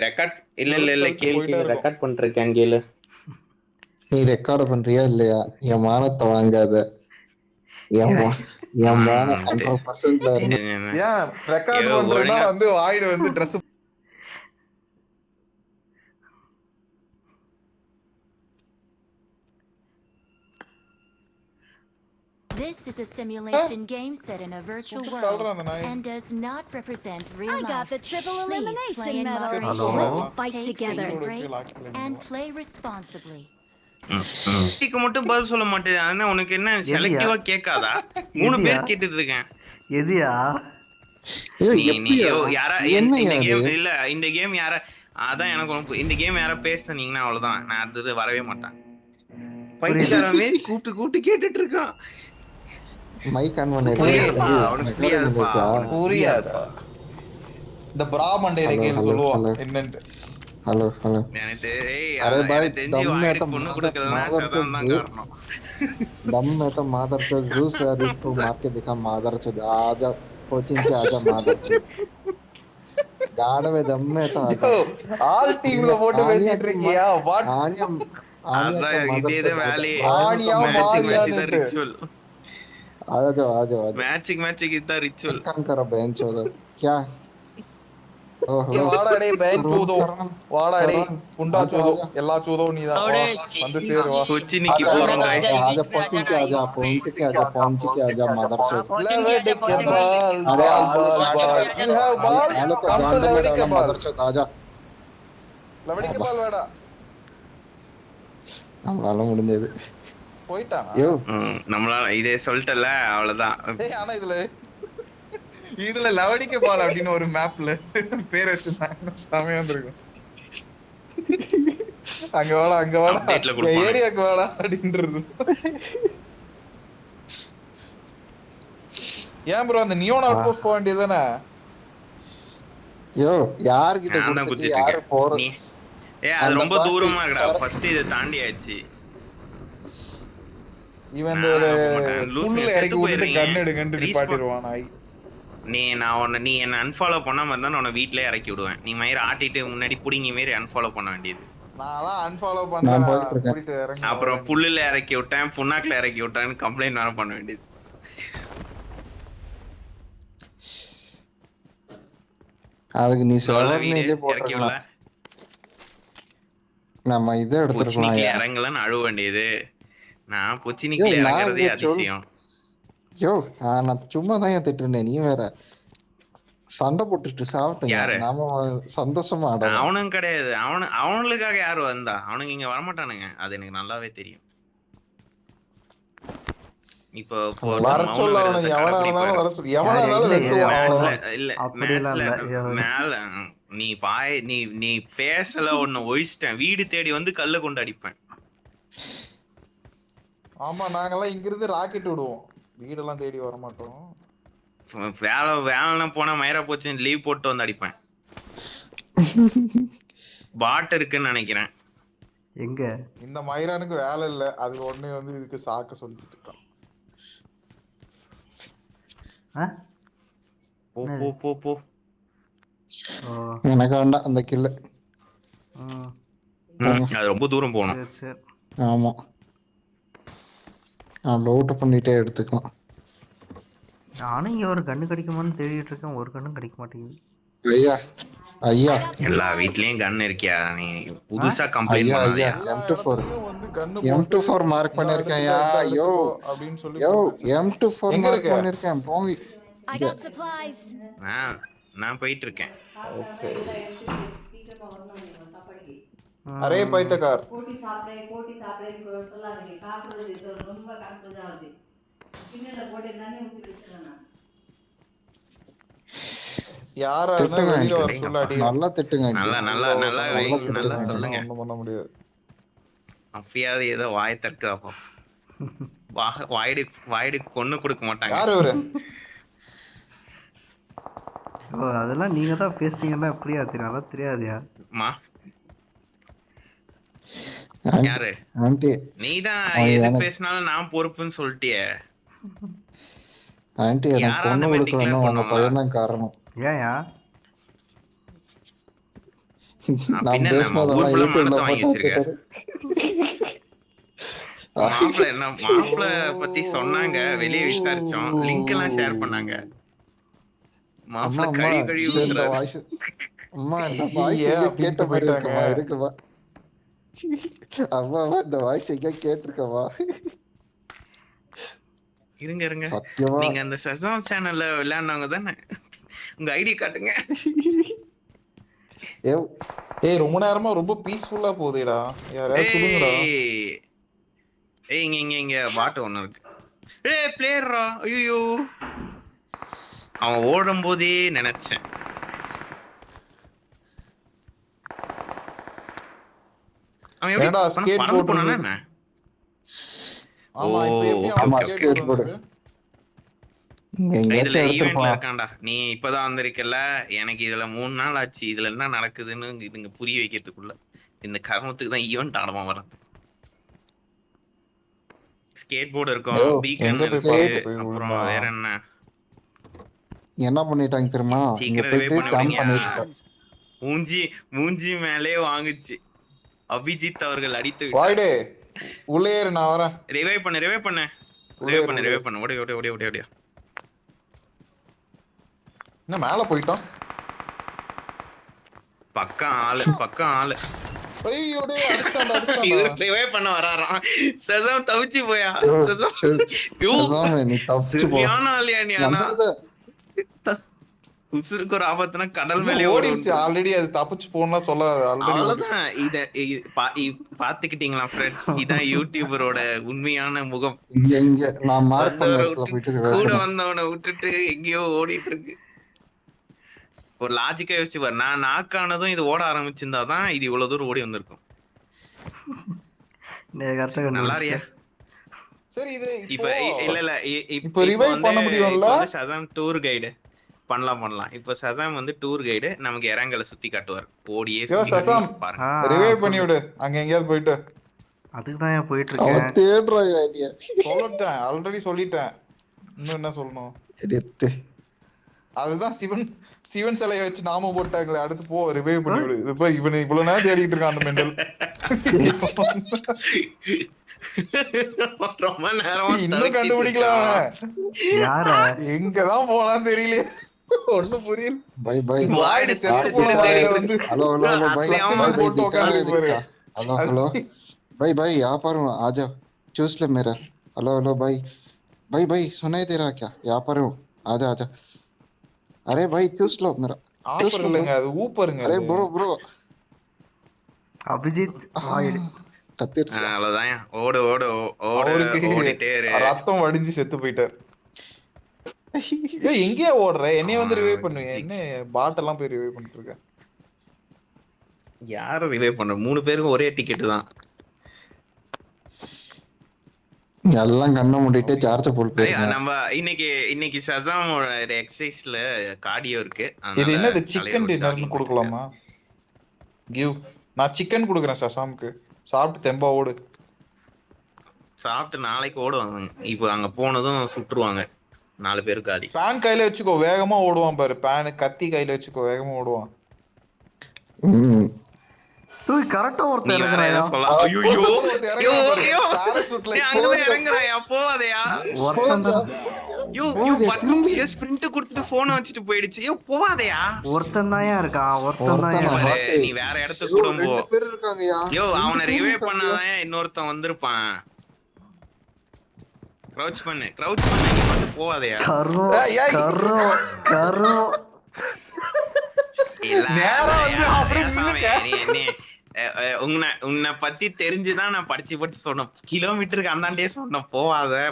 Record இல்ல இல்ல இல்ல கேளு. ரெக்கார்ட் பண்ணிருக்கேன் கேளு. நீ ரெக்கார்டு பண்றியா இல்லையா? என் மானத்தை வாங்காத. ஏன் ரெக்கார்ட் வந்து வாயிடு வந்து dress This is a simulation game set in a virtual world and does not represent real I life. got the triple elimination medal. Let's fight together. and play responsibly. இதுக்கு மட்டும் பதில் சொல்ல மாட்டேது ஆனா உனக்கு என்ன செலக்டிவா கேட்காதா மூணு? பேர் கேட்டுட்டு இருக்கேன் எதியா? யாரா என்ன? கேம் இல்ல இந்த கேம் யார அதான் எனக்கு இந்த கேம் யாரா பேசுனீங்கன்னா அவ்வளவுதான் நான் அடுத்தது வரவே மாட்டேன் பைத்தியக்கார மாரி கூப்பிட்டு கூப்பிட்டு கேட்டுட்டு இருக்கான் மைக் ஆன் புரியாதுப்பா, அவனுக்கு புரியாதுப்பா. பண்ணிருக்கேன் புரியாதா இந்த பிராமண்டே Hello, கேள்வி hello, சொல்லுவோம் hello. என்னன்ட்டு ஹலோ ஹலோ எனக்கு தெ- ஏய், अरे அதான் भाई, எனக்கு தெரிஞ்சு दम में வாயிலுக்கு तो பொண்ணு मादर- கொடுக்கறதுனா मादर சதான் தான் को காரணம் दम में तो मादर को जूस और इसको मार के दिखा मादर चुद आजा कोचिंग के आजा मादर चुद गाड़ में दम में तो आजा ஆல் டீம்ல போட்டு ஆனியா பேசிட்டு இருக்கியா வாட் आनिया आनिया அதான் को இதே मादर தான் வேலையே ஆனியா மேட்சிங் மேட்ச் தான் மாரியான்னுட்டு. ரிச்சுவல் आ जाओ आ जाओ आ जाओ மேட்சிங் மேட்சிங் இதுதான் ரிச்சுவல் एक काम करो बहन चोदो क्या ओ ஏ हेलो வாடா டேய் பேன் சூதோ சரவணன், வாடா டேய் சரவணன், புண்டா ஆஜா, சூதோ ஆஜா. எல்லா சூதோ நீதான் வா, வந்து சேரு வா கொச்சினிக்கு आजा போறோம் guys. आजा आजा पहुंच के आजा पहुंच के आजा पहुंच के आजा मदर चोद Levitic ball, ball, अरे ball, ball. You have ball? आलो को Come to जान दे Levitic मेरा ball. मदर चोद आजा Levitic ball வேடா. நம்மளால முடிஞ்சது போயிட்டானா? நம்மளால இதே சொல்லிட்டல அவ்வளவுதான் ஆனா இதுல இதுல லவடிக்க பால் அப்படின்னு ஒரு மேப்ல பேர் வச்சிருந்தாங்க. செமையா இருந்திருக்கும். அங்க வாடா அங்க வாடா. ஏரியாக்கு வாடா அப்படின்றது. ஏன் ப்ரோ அந்த நியோன் அவுட் போஸ்ட் போக வேண்டியதுதானே? யோ யார்கிட்ட யாரு போற ஏ அது ரொம்ப தூரமா இருக்குடா. ஃபர்ஸ்ட் இதை தாண்டி ஆயிடுச்சு இவன் இந்த இறக்கி விட்டுட்டு எடுங்கன்னு. நிப்பாட்டிடுவான் நாய். நீ நான் உன்னை நீ என்ன அன்ஃபாலோ பண்ணாம இருந்தா நான் உன்னை வீட்லயே இறக்கி விடுவேன். நீ மயிர ஆட்டிட்டு முன்னாடி புடிங்கி மாரி அன்ஃபாலோ பண்ண வேண்டியது. நான்லாம் அன்ஃபாலோ அப்புறம். புல்லுல இறக்கி விட்டேன் புண்ணாக்குல இறக்கி விட்டேன்னு கம்ப்ளைண்ட் வேற பண்ண வேண்டியது. அதுக்கு நீ விடல போட்டுருக்கலாம். நம்ம இதை இறங்கலன்னு அழுவ வேண்டியது. நான் புச்சினிக்குல சொல்- அதிசயம். யோ நான் சும்மா தான் ஏன் திட்டுனேன் நீ வேற சண்டை போட்டுட்டு யாரு? சாப்பிட்டேன் நாம சந்தோஷமா அவனும் கிடையாது. அவனு அவனுக்காக யாரு வந்தா? அவனுங்க இங்க வரமாட்டானுங்க. அது எனக்கு நல்லாவே தெரியும். இப்போ வர சொல்ல எவனா. இருந்தாலும் வர சொல்லு எவனா இருந்தாலும் இல்ல. மேட்ச்ல. மேல நீ பாய் நீ நீ பேசல ஒன்னு ஒழிச்சிட்டேன். வீடு தேடி வந்து கல்ல கொண்டு அடிப்பேன். ஆமா நாங்கெல்லாம் இங்க இருந்து ராக்கெட் விடுவோம். வீடெல்லாம் தேடி வர மாட்டோம் வேலை வேலை போனா மயிரா போச்சு லீவ் போட்டு வந்து அடிப்பேன். பாட் இருக்குன்னு நினைக்கிறேன். எங்க? இந்த மயிரானுக்கு வேலை இல்ல. அது உடனே வந்து இதுக்கு சாக்க சொல்லிட்டு இருக்கான். ஆ? போ போ போ போ. எனக்கு வேண்டாம் அந்த கில்லு அது ரொம்ப தூரம் போகணும். ஆமா. நான் லோட் பண்ணிட்டே எடுத்துக்கலாம் நானும் இங்க ஒரு கண்ணு கிடைக்குமான்னு தேடிட்டு இருக்கேன் ஒரு கண்ணும் கிடைக்க மாட்டேங்குது ஐயா ஐயா எல்லா வீட்லயும் கன் இருக்கியா நீ புதுசா கம்ப்ளைண்ட். எல்லா M24. இடத்துலயும் வந்து கன்னு M24 mark பண்ணிருக்கேன்யா, யோ. அப்படின்னு சொல்லி யோ எம் டூ ஃபோர் எங்க மார்க் இருக்க? பண்ணிருக்கேன் போங்க I got supplies. நான் நான் போயிட்டு இருக்கேன் ஓகே அரே பைத்தக்கார். கோட்டி சாப்பிட்றேன் கோட்டி சாப்பிட்றேன்னு சொல்லாதீங்க காக்குறது ரொம்ப காக்குறது ஆகுது கிண்ணல போட்டு எல்லாமே ஊற்றி வச்சிருக்கேன் யாரா இருந்தா வெளியில வர எனக்கு. சொல்ல அடி நல்லா திட்டுங்க நல்லா நல்லா நல்லா நல்லா. சொல்லுங்க. ஒண்ணும் பண்ண முடியாது. அப்பயாவது ஏதோ வாய் தட்டுதா பா வா- வாய்டு வாய்டு கொன்னு கொடுக்க மாட்டாங்க. யாரு இவரு? ஓ அதெல்லாம் நீங்க தான் பேசுனீங்கன்னா எப்படியா தெரியும். அதெல்லாம் தெரியாதுயா? மா யாரு? நீதான் எது பேசினாலும் நான் பொறுப்புன்னு சொல்லிட்டியே. ஆண்டி எனக்கு பொண்ணு அந்த? பையன் தான் காரணம். ஏன்யா? நான் பேசுனதெல்லாம் யூடியூப்ல போட்டு மாப்பிள்ள என்ன மாப்பிள்ள பத்தி சொன்னாங்க வெளியே விசாரிச்சோம். லிங்க் எல்லாம் ஷேர் பண்ணாங்க. மாப்பிள்ள அம்மா கழி அம்மா இந்த கேட்ட போயிட்டாங்க? இருக்குமா? அம்மா இந்த வாய்ஸ் எங்க கேட்டிருக்கமா இருங்க இருங்க. சத்தியமா? நீங்க அந்த சசாம் சேனல்ல விளையாடுனவங்க தானே? உங்க ஐடி காட்டுங்க. ஏய் ரொம்ப நேரமா ரொம்ப பீஸ்ஃபுல்லா போகுதுடா. யாராவது சொல்லுங்கடா. ஏய் இங்க இங்க இங்க பாட்டு ஒண்ணு இருக்கு. ஏய் பிளேயர்ரா ஐயோ அவன் ஓடும் போதே நினைச்சேன். அவன் எப்படி பறந்து- போனானா. என்ன? ஆமா இப்ப எப்படி ஆமா, நீ இப்பதான் வந்திருக்கல எனக்கு இதுல மூணு நாள் ஆச்சு. இதுல என்ன நடக்குதுன்னு இதுங்க புரிய வைக்கிறதுக்குள்ள இந்த கர்மத்துக்கு தான் ஈவெண்ட் ஆடமா வரேன் ஸ்கேட் போர்டு இருக்கும். பீக்கன் அப்புறம்? வேற என்ன? என்ன பண்ணிட்டாங்க தெரியுமா? மூஞ்சி மூஞ்சி மேலே வாங்குச்சு. அபிஜித் அவர்கள் அடித்து வாய்டே உள்ளே இரு நான் வரேன். ரிவைவ் பண்ணு ரிவைவ் பண்ணு. ரிவைவ் பண்ணு ரிவைவ் பண்ணு. ஓடி ஓடி ஓடி ஓடி ஓடி. என்ன மேல போயிட்டான் பக்கம் ஆளு பக்கம் ஆளு. தவிச்சு போயா? சரியான ஆளியா நீ ஆனா. உசுருக்கு ஒரு ஆபத்துனா கடல் மேலே ஓடிடுச்சு ஆல்ரெடி அது தப்பிச்சு போனா சொல்ல ஆல்ரெடி அவ்வளவுதான். இத பாத்துக்கிட்டீங்களா ஃப்ரெண்ட்ஸ் இதான் யூடியூபரோட உண்மையான முகம். இங்க இங்க. நான் மார்க் கூட. வந்தவனை விட்டுட்டு எங்கேயோ ஓடிட்டு இருக்கு ஒரு லாஜிக்கா யோசிச்சு பாரு. நான் நாக் ஆனதும் இது ஓட ஆரம்பிச்சிருந்தாதான் இது இவ்வளவு தூரம் ஓடி வந்திருக்கும். நல்லா இருக்கியா? சரி இது இப்ப இல்ல இல்ல. இப்போ வந்து- பண்ண முடியும்ல? ஷசாம் டூர் கைடு பண்ணலாம் பண்ணலாம். இப்ப சசாம் வந்து டூர் கைடு நமக்கு இறங்கல சுத்தி காட்டுவார். ஓடியே யோ, சுத்தி சசாம். ரிவைவ் பண்ணி விடு. அங்க எங்கேயாவது போயிட்டு. அதுக்கு தான் ஏன் போயிட்டு இருக்கேன் தேடுறான் ஐடியா சொல்லிட்டேன். ஆல்ரெடி சொல்லிட்டேன். இன்னும் என்ன சொல்லணும்? அதுதான் சிவன் சிவன் சிலையை வச்சு நாம போட்டாங்களே அடுத்து போ ரிவைவ் பண்ணி விடு. இது போய் இவன் இவ்வளவு நேரம் தேடிட்டு இருக்கான் அந்த மெண்டல். ரொம்ப நேரமா இன்னும் கண்டுபிடிக்கலாம். யார எங்கதான் போலான்னு தெரியலையே. ஒண்ணும் புரியல பை பை வாய்டு செத்து செத்து போன செத்து வாயில செத்து. வந்து हेलो हेलो हेलो भाई अपने आप भाई में भाई फोटो दिखा रहा है उतार दिखा हेलो हेलो भाई भाई यहाँ पर हूँ आ जाओ चूस ले मेरा हेलो हेलो भाई भाई भाई सुनाई दे रहा क्या यहाँ पर हूँ आ जा आ जा अरे भाई चूस लो मेरा ஆஃபர் இல்லைங்க அது ஊப்பருங்க अरे அது. ब्रो ब्रो அபிஜித் வாயிடு कत्तीर ஆ, से அவ்வளவுதான் ஓடு ஓடு ஓ- ஓடு அவருக்கு ஓடிட்டே இரு ரத்தம் வடிஞ்சு செத்து போயிட்டார் ஏய், எங்கேயா ஓடுற? என்னைய வந்து ரிவைவ் பண்ணுவீங்க என்ன பாட் எல்லாம் போய் ரிவைவ் பண்ணிட்டு இருக்க? யார ரிவைவ் பண்ற மூணு பேருக்கும் ஒரே டிக்கெட் தான். எல்லாம் கண்ணை மூடிட்டு சார்ஜ் போட்டு நம்ம இன்னைக்கு இன்னைக்கு சசாமோட எக்ஸசைஸ்ல கார்டியோ இருக்கு. இது என்னது சிக்கன் டின்னர்னு கொடுக்கலாமா? கிவ் நான் சிக்கன் கொடுக்குறேன் சசாமுக்கு சாப்பிட்டு தெம்பா ஓடு. சாப்பிட்டு நாளைக்கு ஓடுவாங்க. இப்போ அங்க போனதும் சுட்டுருவாங்க. நாலு பேர் காலி. பேன் கையில வச்சுக்கோ வேகமா ஓடுவான் பாரு. பேன் கத்தி கையில வச்சுக்கோ வேகமா ஓடுவான். தூய் கரெக்டா இருக்கிறாயா சொல்ல ஐயோ ஐயோ. ஐயோ நீ அங்கதான் இறங்குறாயா? போவாதயா. ஒருத்தன் தான். யோ யோ பட்டன் ஸ்பிரிண்ட் கொடுத்துட்டு போனை வச்சுட்டு போயிடுச்சு? யோ போவாதயா. ஒருத்தன் தான் இருக்கான் ஒருத்தன் தான் ஒருத்தனா? நீ வேற இடத்துக்கு கூட போ. ரெண்டு பேர் இருக்காங்கயா யோ அவனை இருக்காங்க. பண்ணாதான் இன்னொருத்தன் வந்திருப்பான். க்ரௌச் பண்ணு க்ரௌச் பண்ணு நீ மட்டும் போவாதயா. கரு. கரு கரு நேரா வந்து அப்படியே உன்னை பத்தி தெரிஞ்சுதான் நான் படிச்சு படிச்சு சொன்னேன். கிலோமீட்டருக்கு அந்தாண்டே சொன்னேன் போவாத.